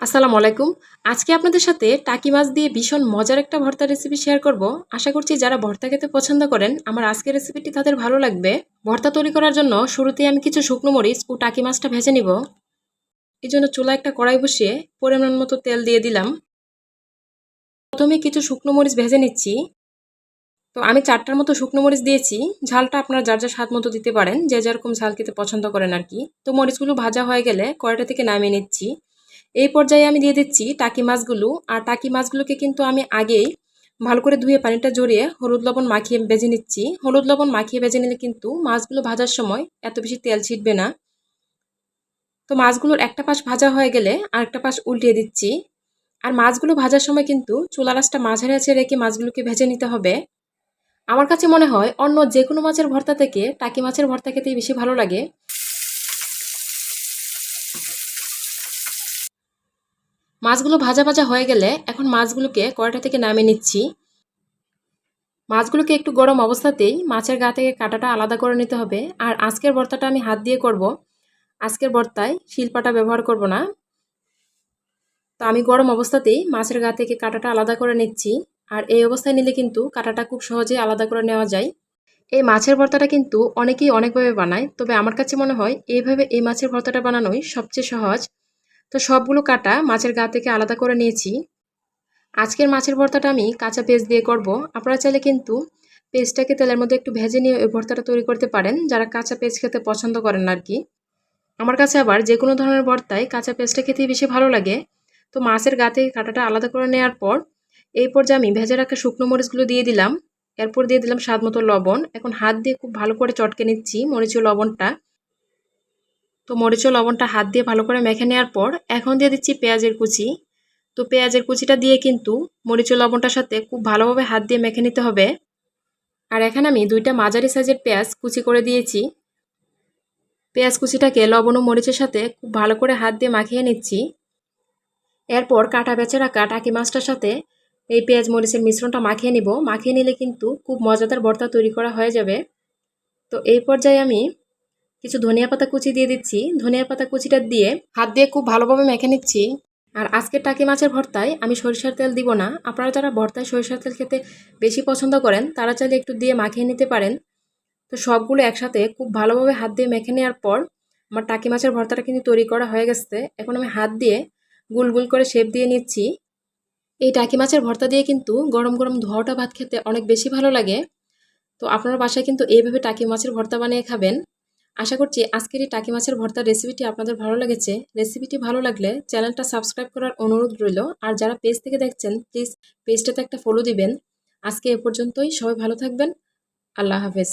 আসসালামু আলাইকুম। আজকে আপনাদের সাথে টাকি মাছ দিয়ে ভীষণ মজার একটা ভর্তা রেসিপি শেয়ার করব। আশা করছি যারা ভর্তা খেতে পছন্দ করেন, আমার আজকের রেসিপিটি তাদের ভালো লাগবে। ভর্তা তৈরি করার জন্য শুরুতেই আমি কিছু শুকনো মরিচ ও টাকি মাছটা ভেজে নিব। এই জন্য চুলা একটা কড়াই বসিয়ে পরিমাণ মতো তেল দিয়ে দিলাম। প্রথমে কিছু শুকনো মরিচ ভেজে নিচ্ছি। তো আমি চারটার মতো শুকনো মরিচ দিয়েছি। ঝালটা আপনারা যার যার স্বাদ মতো দিতে পারেন, যে যেরকম ঝাল খেতে পছন্দ করেন আর কি। তো মরিচগুলো ভাজা হয়ে গেলে কড়াইটা থেকে নামিয়ে নিচ্ছি। এই পর্যায়ে আমি দিয়ে দিচ্ছি টাকি মাছগুলো। আর টাকি মাছগুলোকে কিন্তু আমি আগেই ভালো করে ধুয়ে পানিটা জড়িয়ে হলুদ লবণ মাখিয়ে বেজে নিচ্ছি। হলুদ লবণ মাখিয়ে বেজে নিলে কিন্তু মাছগুলো ভাজার সময় এত বেশি তেল ছিটবে না। তো মাছগুলোর একটা পাশ ভাজা হয়ে গেলে আরেকটা পাশ উল্টিয়ে দিচ্ছি। আর মাছগুলো ভাজার সময় কিন্তু চুলা রাসটা মাঝারে আছে রেখে মাছগুলোকে ভেজে নিতে হবে। আমার কাছে মনে হয় অন্য যে কোনো মাছের ভর্তা থেকে টাকি মাছের ভর্তা খেতেই বেশি ভালো লাগে। মাছগুলো ভাজা ভাজা হয়ে গেলে এখন মাছগুলোকে কড়াইটা থেকে নামিয়ে নিচ্ছি। মাছগুলোকে একটু গরম অবস্থাতেই মাছের গা থেকে কাঁটাটা আলাদা করে নিতে হবে। আর আজকের ভর্তাটা আমি হাত দিয়ে করব। আজকের ভর্তায় শিলপাটা ব্যবহার করব না। তো আমি গরম অবস্থাতেই মাছের গা থেকে কাঁটাটা আলাদা করে নিচ্ছি। আর এই অবস্থায় নিলে কিন্তু কাঁটাটা খুব সহজেই আলাদা করে নেওয়া যায়। এই মাছের ভর্তাটা কিন্তু অনেকেই অনেকভাবে বানায়, তবে আমার কাছে মনে হয় এইভাবে এই মাছের ভর্তাটা বানানোই সবচেয়ে সহজ। তো সবগুলো কাটা মাছের গা থেকে আলাদা করে নিয়েছি। আজকের মাছের ভর্তাটা আমি কাঁচা পেস্ট দিয়ে করব। আপনারা চাইলে কিন্তু পেস্টটাকে তেলের মধ্যে একটু ভেজে নিয়ে ওই ভর্তাটা তৈরি করতে পারেন। যারা কাঁচা পেস্ট খেতে পছন্দ করেন আর কি। আমার কাছে আবার যে কোনো ধরনের ভর্তায় কাঁচা পেস্টটা খেতেই বেশি ভালো লাগে। তো মাছের গা থেকে কাঁটাটা আলাদা করে নেওয়ার পর এই পর্যায়ে আমি ভেজে রাখা শুকনো মরিচগুলো দিয়ে দিলাম। এরপর দিয়ে দিলাম স্বাদ মতো লবণ। এখন হাত দিয়ে খুব ভালো করে চটকে নিচ্ছি মরিচ লবণটা। তো মরিচ লবণটা হাত দিয়ে ভালো করে মেখে নেওয়ার পর এখন দিয়ে দিচ্ছি পেঁয়াজের কুচি। তো পেঁয়াজের কুচিটা দিয়ে কিন্তু মরিচ লবণটার সাথে খুব ভালোভাবে হাত দিয়ে মেখে নিতে হবে। আর এখানে আমি দুইটা মাঝারি সাইজের পেঁয়াজ কুচি করে দিয়েছি। পেঁয়াজ কুচিটাকে লবণ ও মরিচের সাথে খুব ভালো করে হাত দিয়ে মাখিয়ে নিচ্ছি। এরপর কাটা বেচে রাখা টাকি মাছটার সাথে এই পেঁয়াজ মরিচের মিশ্রণটা মাখিয়ে নিব। মাখিয়ে নিলে কিন্তু খুব মজাদার ভর্তা তৈরি করা হয়ে যাবে। তো এই পর্যায়ে আমি কিছু ধনিয়া পাতা কুচি দিয়ে দিচ্ছি। ধনিয়া পাতা কুচিটা দিয়ে হাত দিয়ে খুব ভালোভাবে মেখে নিচ্ছি। আর আজকের টাকি মাছের ভর্তায় আমি সরিষার তেল দিব না। আপনারা যারা ভর্তায় সরিষার তেল খেতে বেশি পছন্দ করেন, তারা চাইলে একটু দিয়ে মাখিয়ে নিতে পারেন। তো সবগুলো একসাথে খুব ভালোভাবে হাত দিয়ে মেখে নেওয়ার পর আমার টাকি মাছের ভর্তাটা কিন্তু তৈরি করা হয়ে গেছে। এখন আমি হাত দিয়ে গুল গুল করে শেপ দিয়ে নিচ্ছি। এই টাকি মাছের ভর্তা দিয়ে কিন্তু গরম গরম ধোয়াটা ভাত খেতে অনেক বেশি ভালো লাগে। তো আপনার বাসায় কিন্তু এইভাবে টাকি মাছের ভর্তা বানিয়ে খাবেন। আশা করছি আজকের এই টাকি মাছের ভর্তার রেসিপিটি আপনাদের ভালো লেগেছে। রেসিপিটি ভালো লাগলে চ্যানেলটা সাবস্ক্রাইব করার অনুরোধ রইল। আর যারা পেজ থেকে দেখছেন প্লিজ পেজটাতে একটা ফলো দিবেন। আজকে এ পর্যন্তই, সবাই ভালো থাকবেন। আল্লাহ হাফেজ।